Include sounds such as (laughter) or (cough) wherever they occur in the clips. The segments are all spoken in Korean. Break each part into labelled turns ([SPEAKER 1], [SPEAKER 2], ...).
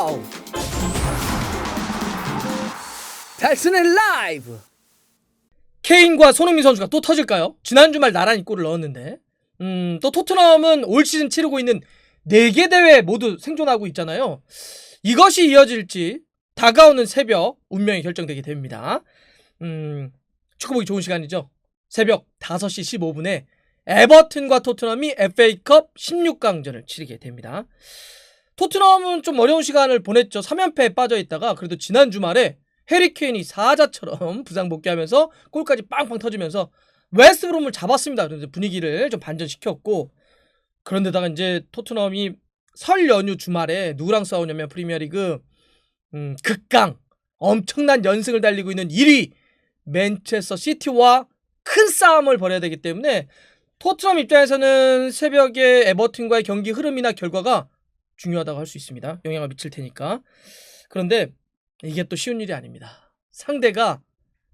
[SPEAKER 1] 쇼! 달슨의 라이브!
[SPEAKER 2] 케인과 손흥민 선수가 또 터질까요? 지난 주말 나란히 골을 넣었는데 음, 또 토트넘은 올 시즌 치르고 있는 4개 대회 모두 생존하고 있잖아요. 이것이 이어질지 다가오는 새벽 운명이 결정되게 됩니다. 음, 축구 보기 좋은 시간이죠. 새벽 5시 15분에 에버튼과 토트넘이 FA컵 16강전을 치르게 됩니다. 토트넘은 좀 어려운 시간을 보냈죠. 3연패에 빠져 있다가 그래도 지난 주말에 해리케인이 사자처럼 (laughs) 부상 복귀하면서 골까지 빵빵 터지면서 웨스트브롬을 잡았습니다. 그래서 분위기를 좀 반전시켰고 그런데다가 이제 토트넘이 설 연휴 주말에 누구랑 싸우냐면 프리미어리그 음, 극강 엄청난 연승을 달리고 있는 1위 맨체스터 시티와 큰 싸움을 벌여야 되기 때문에 토트넘 입장에서는 새벽에 에버튼과의 경기 흐름이나 결과가 중요하다고 할 수 있습니다. 영향을 미칠 테니까. 그런데 이게 또 쉬운 일이 아닙니다. 상대가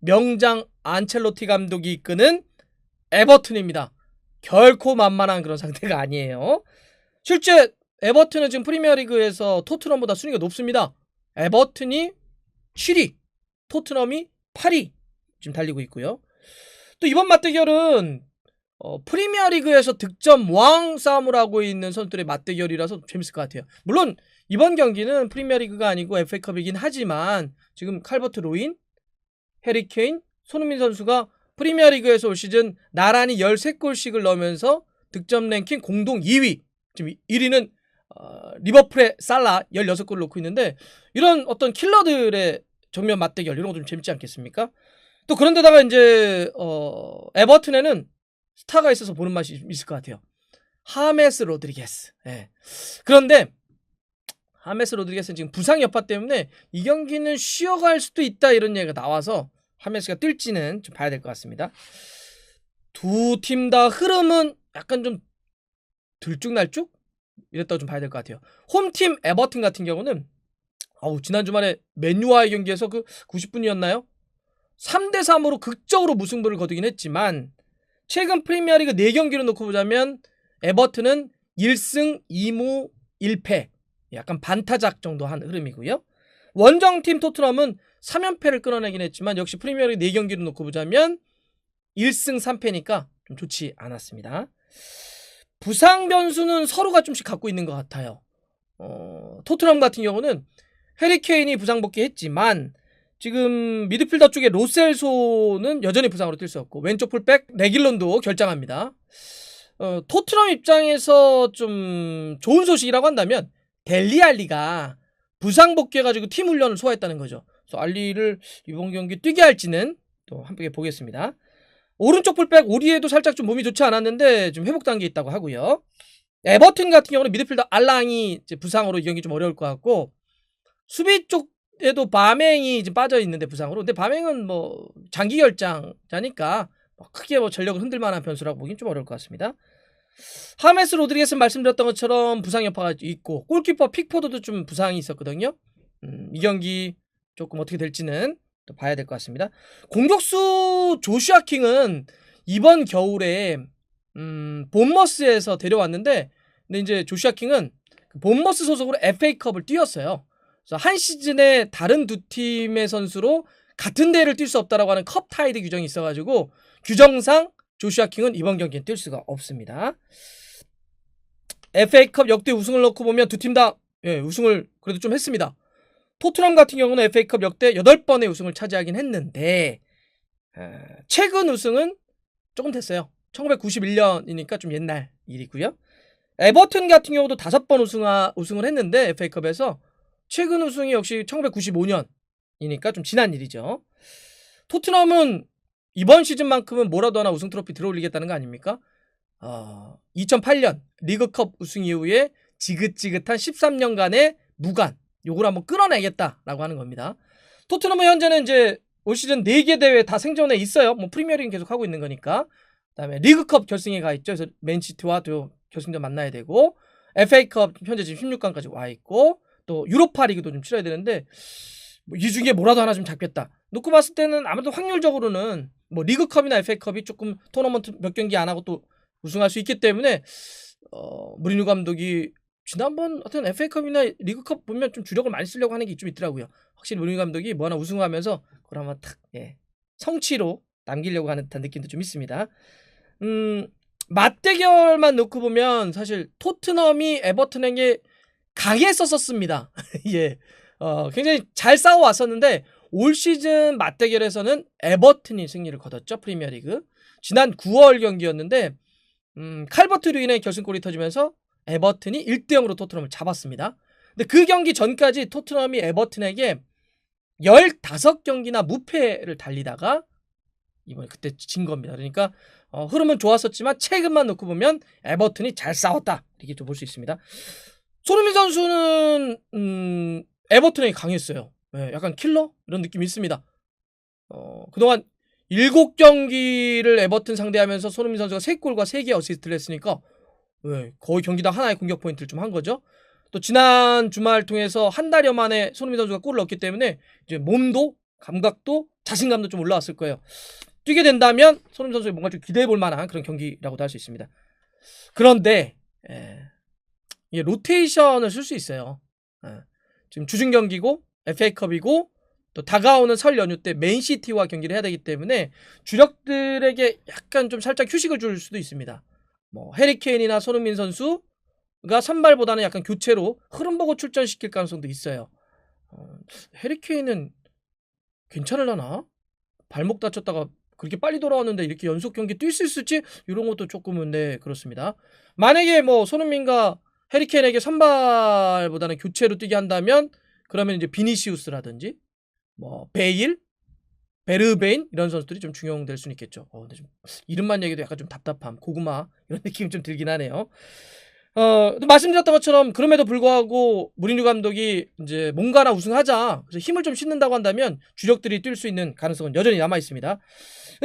[SPEAKER 2] 명장 안첼로티 감독이 이끄는 에버튼입니다. 결코 만만한 그런 상대가 (laughs) 아니에요. 실제 에버튼은 지금 프리미어리그에서 토트넘보다 순위가 높습니다. 에버튼이 7위, 토트넘이 8위 지금 달리고 있고요. 또 이번 맞대결은 어, 프리미어리그에서 득점 왕 싸움을 하고 있는 선수들의 맞대결이라서 재밌을 것 같아요. 물론 이번 경기는 프리미어리그가 아니고 FA컵이긴 하지만 지금 칼버트 로인, 해리케인, 손흥민 선수가 프리미어리그에서 올 시즌 나란히 13골씩을 넣으면서 득점 랭킹 공동 2위. 지금 1위는 어, 리버풀의 살라 16골을 넣고 있는데 이런 어떤 킬러들의 정면 맞대결 이런 거 좀 재밌지 않겠습니까? 또 그런데다가 이제 어, 에버튼에는 스타가 있어서 보는 맛이 있을 것 같아요. 하메스 로드리게스. 예. 그런데 하메스 로드리게스는 지금 부상 여파 때문에 이 경기는 쉬어갈 수도 있다 이런 얘기가 나와서 하메스가 뛸지는 좀 봐야 될 것 같습니다. 두 팀 다 흐름은 약간 좀 들쭉날쭉 이랬다고 좀 봐야 될 것 같아요. 홈팀 에버튼 같은 경우는 아우 지난 주말에 맨유와의 경기에서 그 90분이었나요? 3대 3으로 극적으로 무승부를 거두긴 했지만 최근 프리미어리그 4경기를 놓고 보자면 에버튼은 1승 2무 1패 약간 반타작 정도 한 흐름이고요. 원정팀 토트넘은 3연패를 끌어내긴 했지만 역시 프리미어리그 4경기를 놓고 보자면 1승 3패니까 좀 좋지 않았습니다. 부상 변수는 서로가 좀씩 갖고 있는 것 같아요. 어, 토트넘 같은 경우는 해리케인이 부상 복귀했지만 지금 미드필더 쪽에 로셀소는 여전히 부상으로 뛸 수 없고 왼쪽 풀백 레길론도 결장합니다. 어, 토트넘 입장에서 좀 좋은 소식이라고 한다면 델리알리가 부상 복귀해가지고 팀 훈련을 소화했다는 거죠. 그래서 알리를 이번 경기 뛰게 할지는 또 함께 보겠습니다. 오른쪽 풀백 오리에도 살짝 좀 몸이 좋지 않았는데 좀 회복 단계에 있다고 하고요. 에버튼 같은 경우는 미드필더 알랑이 부상으로 이 경기 좀 어려울 것 같고 수비 쪽 에도 바맹이 지금 빠져 있는데 부상으로. 근데 바맹은 뭐 장기 결장자니까 뭐 크게 뭐 전력을 흔들 만한 변수라고 보긴 좀 어려울 것 같습니다. 하메스 로드리게스 말씀드렸던 것처럼 부상 여파가 있고 골키퍼 픽포드도 좀 부상이 있었거든요. 음, 이 경기 조금 어떻게 될지는 또 봐야 될 것 같습니다. 공격수 조슈아 킹은 이번 겨울에 음, 본머스에서 데려왔는데 근데 이제 조슈아 킹은 그 본머스 소속으로 FA컵을 뛰었어요. 한 시즌에 다른 두 팀의 선수로 같은 대회를 뛸 수 없다라고 하는 컵 타이드 규정이 있어가지고 규정상 조슈아 킹은 이번 경기에 뛸 수가 없습니다. FA컵 역대 우승을 넣고 보면 두 팀 다 예, 우승을 그래도 좀 했습니다. 토트넘 같은 경우는 FA컵 역대 8번의 우승을 차지하긴 했는데 어, 최근 우승은 조금 됐어요. 1991년이니까 좀 옛날 일이고요. 에버튼 같은 경우도 5번 우승하, 우승을 했는데 FA컵에서 최근 우승이 역시 1995년이니까 좀 지난 일이죠. 토트넘은 이번 시즌만큼은 뭐라도 하나 우승 트로피 들어올리겠다는 거 아닙니까? 어, 2008년 리그컵 우승 이후에 지긋지긋한 13년간의 무관 요걸 한번 끌어내겠다라고 하는 겁니다. 토트넘은 현재는 이제 올 시즌 4개 대회 다 생존해 있어요. 뭐 프리미어리그 계속 하고 있는 거니까. 그다음에 리그컵 결승에 가 있죠. 그래서 맨시티와 또 결승전 만나야 되고 FA컵 현재 지금 16강까지 와 있고 또 유로파 리그도 좀 치러야 되는데 뭐 이 중에 뭐라도 하나 좀 잡겠다. 놓고 봤을 때는 아무래도 확률적으로는 뭐 리그컵이나 FA컵이 조금 토너먼트 몇 경기 안 하고 또 우승할 수 있기 때문에 어, 무리뉴 감독이 지난번 하여튼 FA컵이나 리그컵 보면 좀 주력을 많이 쓰려고 하는 게 좀 있더라고요. 확실히 무리 감독이 뭐 하나 우승하면서 그걸 아마 탁 예, 성취로 남기려고 하는 듯한 느낌도 좀 있습니다. 음, 맞대결만 놓고 보면 사실 토트넘이 에버튼에게 강했었었습니다. (laughs) 예. 어, 굉장히 잘 싸워왔었는데 올 시즌 맞대결에서는 에버튼이 승리를 거뒀죠. 프리미어리그. 지난 9월 경기였는데 음, 칼버트 루인의 결승골이 터지면서 에버튼이 1대 0으로 토트넘을 잡았습니다. 근데 그 경기 전까지 토트넘이 에버튼에게 15경기나 무패를 달리다가 이번에 그때 진 겁니다. 그러니까 어, 흐름은 좋았었지만 최근만 놓고 보면 에버튼이 잘 싸웠다. 이렇게 좀 볼 수 있습니다. 손흥민 선수는 음, 에버튼에게 강했어요. 예, 약간 킬러 이런 느낌이 있습니다. 어, 그동안 7경기를 에버튼 상대하면서 손흥민 선수가 3골과 3개 어시스트를 했으니까 예, 거의 경기당 하나의 공격 포인트를 좀 한 거죠. 또 지난 주말 통해서 한 달여 만에 손흥민 선수가 골을 넣었기 때문에 이제 몸도 감각도 자신감도 좀 올라왔을 거예요. 뛰게 된다면 손흥민 선수에 뭔가 좀 기대해 볼 만한 그런 경기라고도 할 수 있습니다. 그런데 예, 이게 로테이션을 쓸 수 있어요. 예, 지금 주중 경기고 FA컵이고 또 다가오는 설 연휴 때 맨시티와 경기를 해야 되기 때문에 주력들에게 약간 좀 살짝 휴식을 줄 수도 있습니다. 뭐 해리케인이나 손흥민 선수가 선발보다는 약간 교체로 흐름 보고 출전시킬 가능성도 있어요. 어, 해리케인은 괜찮을라나? 발목 다쳤다가 그렇게 빨리 돌아왔는데 이렇게 연속 경기 뛸 수 있을지 이런 것도 조금은 네 그렇습니다. 만약에 뭐 손흥민과 해리케인에게 선발보다는 교체로 뛰게 한다면 그러면 이제 비니시우스라든지 뭐 베일, 베르베인 이런 선수들이 좀 중용될 수는 있겠죠. 어, 근데 좀 이름만 얘기도 약간 좀 답답함, 고구마 이런 (laughs) 느낌이 좀 들긴 하네요. 어, 또 말씀드렸던 것처럼 그럼에도 불구하고 무리뉴 감독이 이제 뭔가나 우승하자 그래서 힘을 좀 싣는다고 한다면 주력들이 뛸 수 있는 가능성은 여전히 남아 있습니다.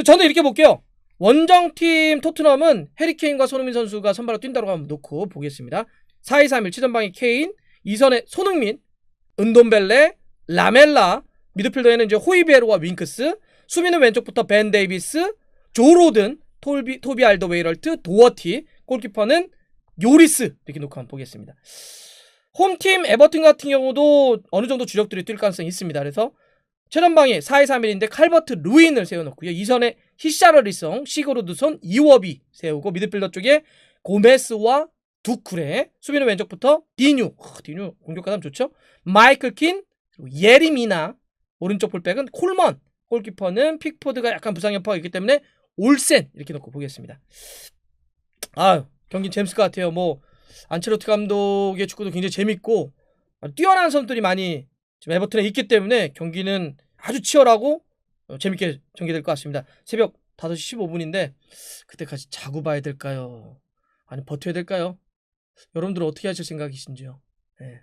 [SPEAKER 2] 저는 이렇게 볼게요. 원정팀 토트넘은 해리케인과 손흥민 선수가 선발로 뛴다고 한번 놓고 보겠습니다. 4-2-3-1 치전방이 케인, 이선에 손흥민, 은돈벨레, 라멜라, 미드필더에는 이제 호이베르와 윙크스, 수비는 왼쪽부터 벤 데이비스, 조로든, 토비, 토비 알더 웨이럴트, 도어티, 골키퍼는 요리스 이렇게 놓고 한번 보겠습니다. 홈팀 에버튼 같은 경우도 어느 정도 주력들이 뛸 가능성이 있습니다. 그래서 최전방에 4-2-3-1인데 칼버트 루인을 세워놓고요. 이선에 히샤르리송, 시그로드손, 이워비 세우고 미드필더 쪽에 고메스와 두쿠레 수비는 왼쪽부터 디뉴. 어, 디뉴 공격 가담 좋죠? 마이클 킨 예리미나. 오른쪽 풀백은 콜먼. 골키퍼는 픽포드가 약간 부상 여파가 있기 때문에 올센 이렇게 놓고 보겠습니다. 아유 경기 재밌을 것 같아요. 뭐 안첼로티 감독의 축구도 굉장히 재밌고 뛰어난 선수들이 많이 지금 에버튼에 있기 때문에 경기는 아주 치열하고 어, 재밌게 전개될 것 같습니다. 새벽 5시 15분인데 그때까지 자고 봐야 될까요? 아니 버텨야 될까요 여러분들은 어떻게 하실 생각이신지요? 예.